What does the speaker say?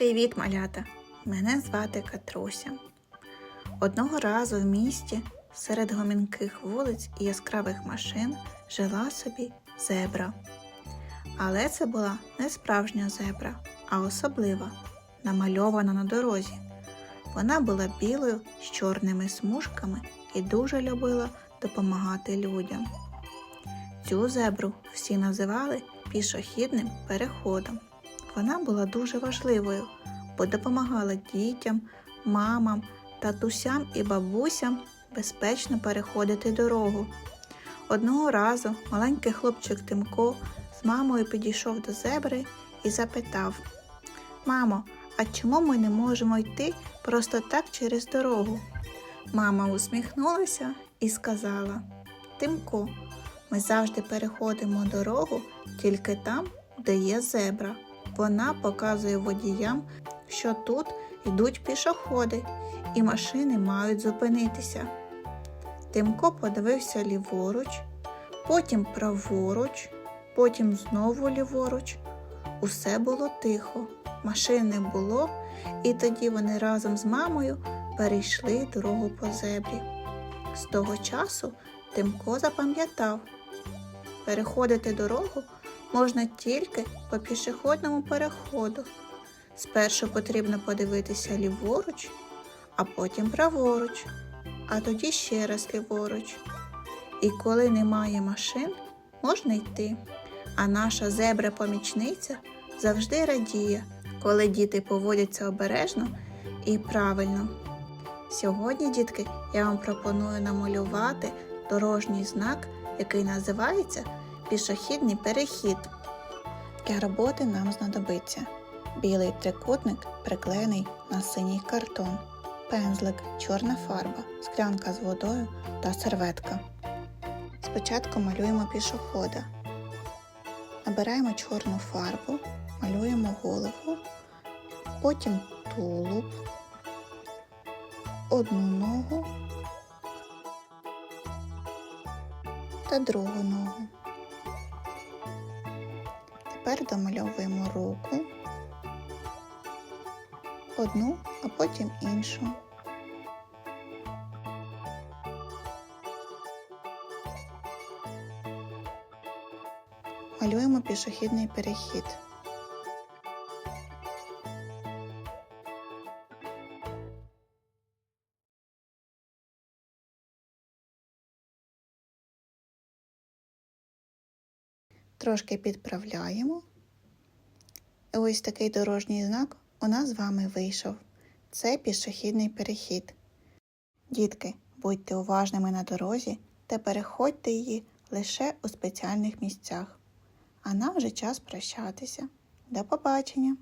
Привіт, малята! Мене звати Катруся. Одного разу в місті серед гомінких вулиць і яскравих машин жила собі зебра. Але це була не справжня зебра, а особлива, намальована на дорозі. Вона була білою з чорними смужками і дуже любила допомагати людям. Цю зебру всі називали пішохідним переходом. Вона була дуже важливою, бо допомагала дітям, мамам, татусям і бабусям безпечно переходити дорогу. Одного разу маленький хлопчик Тимко з мамою підійшов до зебри і запитав: Мамо, а чому ми не можемо йти просто так через дорогу? Мама усміхнулася і сказала: Тимко, ми завжди переходимо дорогу тільки там, де є зебра. Вона показує водіям, що тут йдуть пішоходи, і машини мають зупинитися. Тимко подивився ліворуч, потім праворуч, потім знову ліворуч. Усе було тихо, машин не було, і тоді вони разом з мамою перейшли дорогу по зебрі. З того часу Тимко запам'ятав, переходити дорогу можна тільки по пішохідному переходу. Спершу потрібно подивитися ліворуч, а потім праворуч, а тоді ще раз ліворуч. І коли немає машин, можна йти. А наша зебра-помічниця завжди радіє, коли діти поводяться обережно і правильно. Сьогодні, дітки, я вам пропоную намалювати дорожній знак, який називається пішохідний перехід. Для роботи нам знадобиться білий трикутник, приклеєний на синій картон, пензлик, чорна фарба, склянка з водою та серветка. Спочатку малюємо пішохода. Набираємо чорну фарбу, малюємо голову, потім тулуб, одну ногу та другу ногу. Тепер домальовуємо руку, одну, а потім іншу. Малюємо пішохідний перехід. Трошки підправляємо. І ось такий дорожній знак у нас з вами вийшов. Це пішохідний перехід. Дітки, будьте уважними на дорозі та переходьте її лише у спеціальних місцях. А нам вже час прощатися. До побачення!